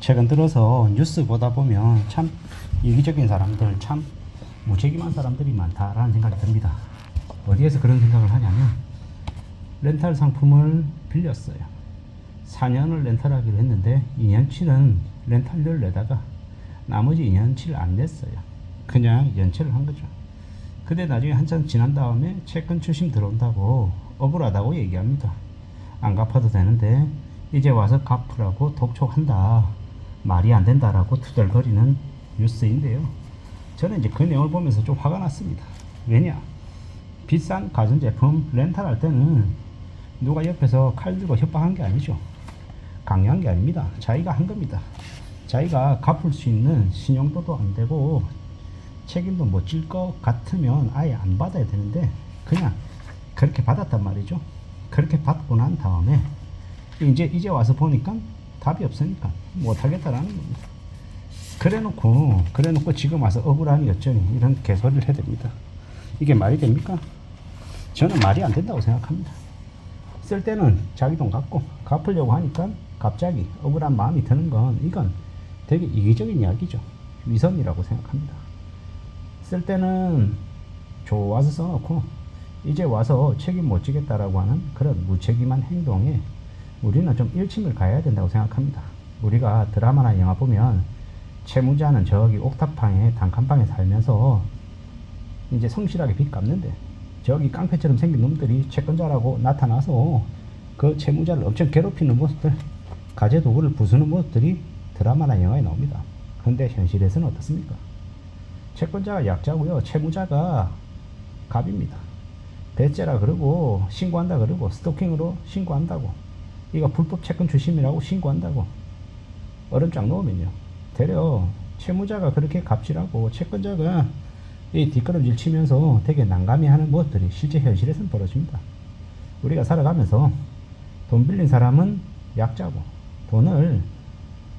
최근 들어서 뉴스 보다 보면 참 이기적인 사람들, 참 무책임한 사람들이 많다라는 생각이 듭니다. 어디에서 그런 생각을 하냐면 렌탈 상품을 빌렸어요. 4년을 렌탈하기로 했는데 2년치는 렌탈료를 내다가 나머지 2년치를 안 냈어요. 그냥 연체를 한 거죠. 근데 나중에 한참 지난 다음에 채권 출심 들어온다고 억울하다고 얘기합니다. 안 갚아도 되는데 이제 와서 갚으라고 독촉한다. 말이 안 된다라고 투덜거리는 뉴스인데요. 저는 이제 그 내용을 보면서 좀 화가 났습니다. 왜냐? 비싼 가전제품 렌탈할 때는 누가 옆에서 칼 들고 협박한 게 아니죠. 강요한 게 아닙니다. 자기가 한 겁니다. 자기가 갚을 수 있는 신용도도 안 되고 책임도 못 질 것 같으면 아예 안 받아야 되는데 그냥 그렇게 받았단 말이죠. 그렇게 받고 난 다음에 이제 이제 와서 보니까 답이 없으니까 못 하겠다라는 겁니다. 그래놓고 그래놓고 지금 와서 억울하니 어쩌니 이런 개소리를 해댑니다. 이게 말이 됩니까? 저는 말이 안 된다고 생각합니다. 쓸 때는 자기 돈 갖고 갚으려고 하니까 갑자기 억울한 마음이 드는 건 이건 되게 이기적인 이야기죠. 위선이라고 생각합니다. 쓸 때는 좋아서 써놓고 이제 와서 책임 못 지겠다라고 하는 그런 무책임한 행동에 우리는 좀 일침을 가야 된다고 생각합니다. 우리가 드라마나 영화 보면 채무자는 저기 옥탑방에 단칸방에 살면서 이제 성실하게 빚 갚는데 저기 깡패처럼 생긴 놈들이 채권자라고 나타나서 그 채무자를 엄청 괴롭히는 모습들 가재 도구를 부수는 모습들이 드라마나 영화에 나옵니다. 근데 현실에서는 어떻습니까? 채권자가 약자고요. 채무자가 갑입니다. 배째라 그러고 신고한다 그러고 스토킹으로 신고한다고 이거 불법 채권 주심이라고 신고한다고 얼음장 놓으면요. 되려 채무자가 그렇게 갑질하고 채권자가 이 뒷걸음질 치면서 되게 난감해 하는 것들이 실제 현실에서는 벌어집니다. 우리가 살아가면서 돈 빌린 사람은 약자고 돈을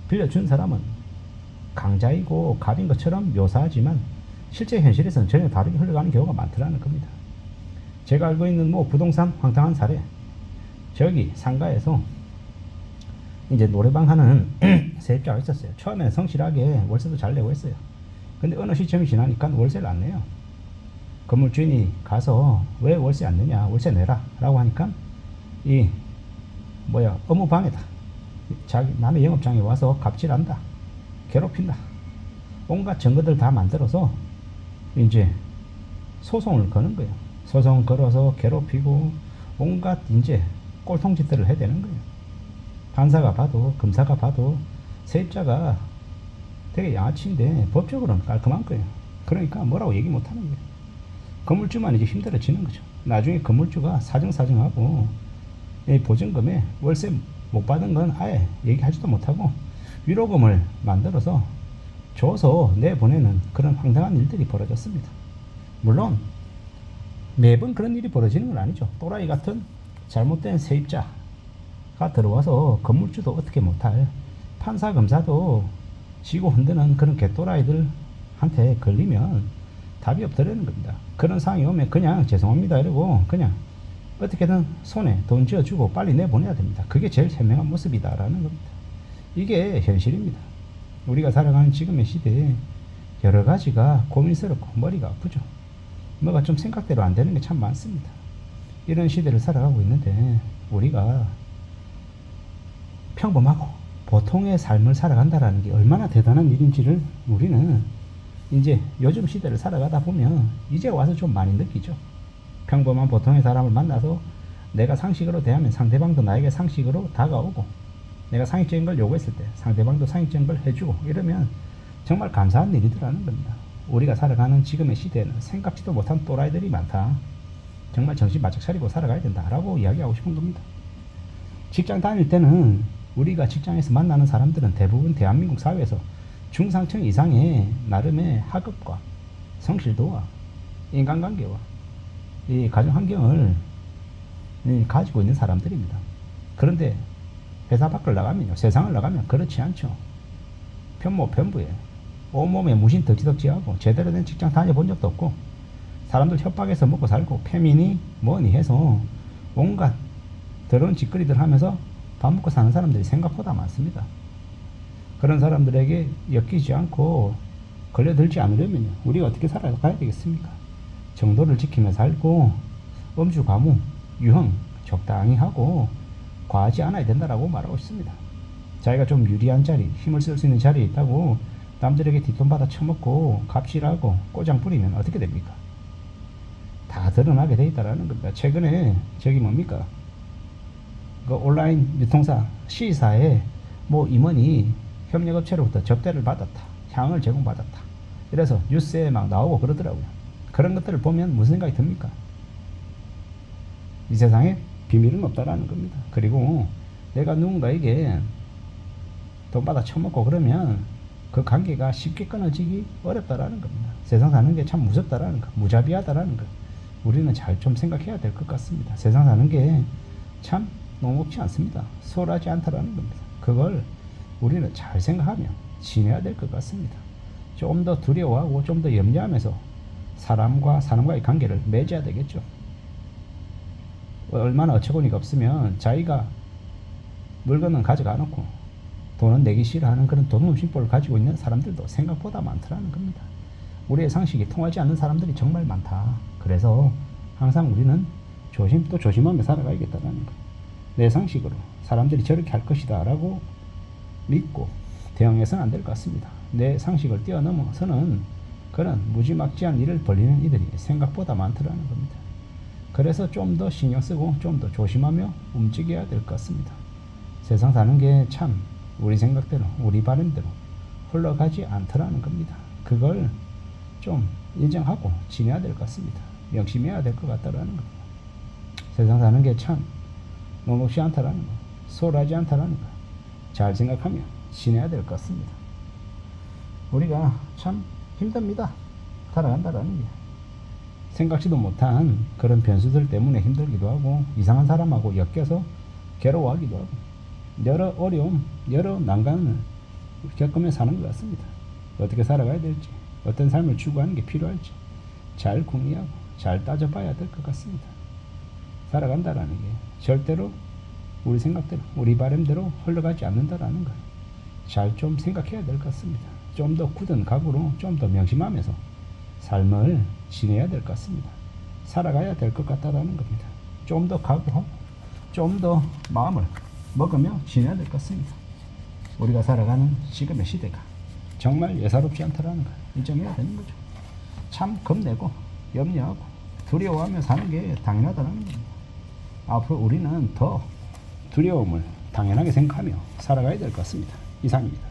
빌려준 사람은 강자이고 갑인 것처럼 묘사하지만 실제 현실에서는 전혀 다르게 흘러가는 경우가 많더라는 겁니다. 제가 알고 있는 뭐 부동산 황당한 사례 저기 상가에서 이제 노래방 하는 세입자가 있었어요. 처음에 성실하게 월세도 잘 내고 했어요. 근데 어느 시점이 지나니까 월세를 안 내요. 건물 주인이 가서 왜 월세 안 내냐 월세 내라 라고 하니까 이 뭐야 업무방해다 자기 남의 영업장에 와서 갑질한다 괴롭힌다 온갖 증거들 다 만들어서 이제 소송을 거는 거예요 소송 걸어서 괴롭히고 온갖 이제 꼴통 짓들을 해야 되는 거예요 판사가 봐도 검사가 봐도 세입자가 되게 양아치인데 법적으로는 깔끔한 거예요 그러니까 뭐라고 얘기 못 하는 거예요 건물주만 이제 힘들어지는 거죠. 나중에 건물주가 사정사정하고 이 보증금에 월세 못 받은 건 아예 얘기하지도 못하고 위로금을 만들어서 줘서 내보내는 그런 황당한 일들이 벌어졌습니다. 물론 매번 그런 일이 벌어지는 건 아니죠. 또라이 같은 잘못된 세입자가 들어와서 건물주도 어떻게 못할 판사 검사도 지고 흔드는 그런 개또라이들한테 걸리면 답이 없더라는 겁니다. 그런 상황이 오면 그냥 죄송합니다 이러고 그냥 어떻게든 손에 돈 쥐어주고 빨리 내보내야 됩니다. 그게 제일 현명한 모습이다라는 겁니다. 이게 현실입니다. 우리가 살아가는 지금의 시대에 여러 가지가 고민스럽고 머리가 아프죠. 뭐가 좀 생각대로 안 되는 게 참 많습니다. 이런 시대를 살아가고 있는데 우리가 평범하고 보통의 삶을 살아간다라는 게 얼마나 대단한 일인지를 우리는 이제 요즘 시대를 살아가다 보면 이제 와서 좀 많이 느끼죠. 평범한 보통의 사람을 만나서 내가 상식으로 대하면 상대방도 나에게 상식으로 다가오고 내가 상식적인 걸 요구했을 때 상대방도 상식적인 걸 해주고 이러면 정말 감사한 일이더라는 겁니다. 우리가 살아가는 지금의 시대에는 생각지도 못한 또라이들이 많다. 정말 정신 바짝 차리고 살아가야 된다라고 이야기하고 싶은 겁니다. 직장 다닐 때는 우리가 직장에서 만나는 사람들은 대부분 대한민국 사회에서 중상층 이상의 나름의 학업과 성실도와 인간관계와 이 가정 환경을 이 가지고 있는 사람들입니다. 그런데 회사 밖을 나가면요, 세상을 나가면 그렇지 않죠. 편모 편부에 온몸에 무신 덕지덕지하고 제대로 된 직장 다녀본 적도 없고 사람들 협박해서 먹고 살고 페미니 뭐니 해서 온갖 더러운 짓거리들 하면서 밥 먹고 사는 사람들이 생각보다 많습니다. 그런 사람들에게 엮이지 않고 걸려들지 않으려면 우리가 어떻게 살아가야 되겠습니까? 정도를 지키며 살고 음주, 가무, 유흥 적당히 하고 과하지 않아야 된다라고 말하고 있습니다. 자기가 좀 유리한 자리, 힘을 쓸 수 있는 자리에 있다고 남들에게 뒷돈 받아 처먹고 갑질하고 꼬장 부리면 어떻게 됩니까? 다 드러나게 돼 있다라는 겁니다. 최근에 저기 뭡니까? 그 온라인 유통사 C사에 뭐 임원이 협력업체로부터 접대를 받았다. 향을 제공받았다. 이래서 뉴스에 막 나오고 그러더라고요. 그런 것들을 보면 무슨 생각이 듭니까? 이 세상에 비밀은 없다라는 겁니다. 그리고 내가 누군가에게 돈 받아 처먹고 그러면 그 관계가 쉽게 끊어지기 어렵다라는 겁니다. 세상 사는 게 참 무섭다라는 거, 무자비하다라는 거. 우리는 잘 좀 생각해야 될 것 같습니다. 세상 사는 게 참 녹록지 않습니다. 수월하지 않다라는 겁니다. 그걸 우리는 잘 생각하며 지내야 될 것 같습니다. 좀 더 두려워하고 좀 더 염려하면서 사람과 사람과의 관계를 맺어야 되겠죠. 얼마나 어처구니가 없으면 자기가 물건은 가져가 놓고 돈은 내기 싫어하는 그런 돈음심보를 가지고 있는 사람들도 생각보다 많더라는 겁니다. 우리의 상식이 통하지 않는 사람들이 정말 많다. 그래서 항상 우리는 조심 또 조심하며 살아가야겠다는 거. 내 상식으로 사람들이 저렇게 할 것이다 라고 믿고 대응해서는 안 될 것 같습니다. 내 상식을 뛰어넘어서는 그런 무지막지한 일을 벌리는 이들이 생각보다 많더라는 겁니다. 그래서 좀 더 신경 쓰고 좀 더 조심하며 움직여야 될 것 같습니다. 세상 사는 게 참 우리 생각대로 우리 바람대로 흘러가지 않더라는 겁니다. 그걸 좀 인정하고 지내야 될 것 같습니다. 명심해야 될 것 같다라는 겁니다. 세상 사는 게 참 녹록지 않다라는 거, 소홀하지 않다라는 거, 잘 생각하며 지내야 될 것 같습니다. 우리가 참 힘듭니다. 살아간다라는 게. 생각지도 못한 그런 변수들 때문에 힘들기도 하고, 이상한 사람하고 엮여서 괴로워하기도 하고, 여러 어려움, 여러 난관을 겪으며 사는 것 같습니다. 어떻게 살아가야 될지, 어떤 삶을 추구하는 게 필요할지, 잘 궁리하고, 잘 따져봐야 될 것 같습니다. 살아간다라는 게 절대로 우리 생각대로, 우리 바람대로 흘러가지 않는다라는 걸 잘 좀 생각해야 될 것 같습니다. 좀 더 굳은 각오로 좀 더 명심하면서 삶을 지내야 될 것 같습니다. 살아가야 될 것 같다라는 겁니다. 좀 더 각오하고 좀 더 마음을 먹으며 지내야 될 것 같습니다. 우리가 살아가는 지금의 시대가 정말 예사롭지 않다라는 걸 인정해야 되는 거죠. 참 겁내고 염려하고 두려워하며 사는 게 당연하다는 겁니다. 앞으로 우리는 더 두려움을 당연하게 생각하며 살아가야 될 것 같습니다. 이상입니다.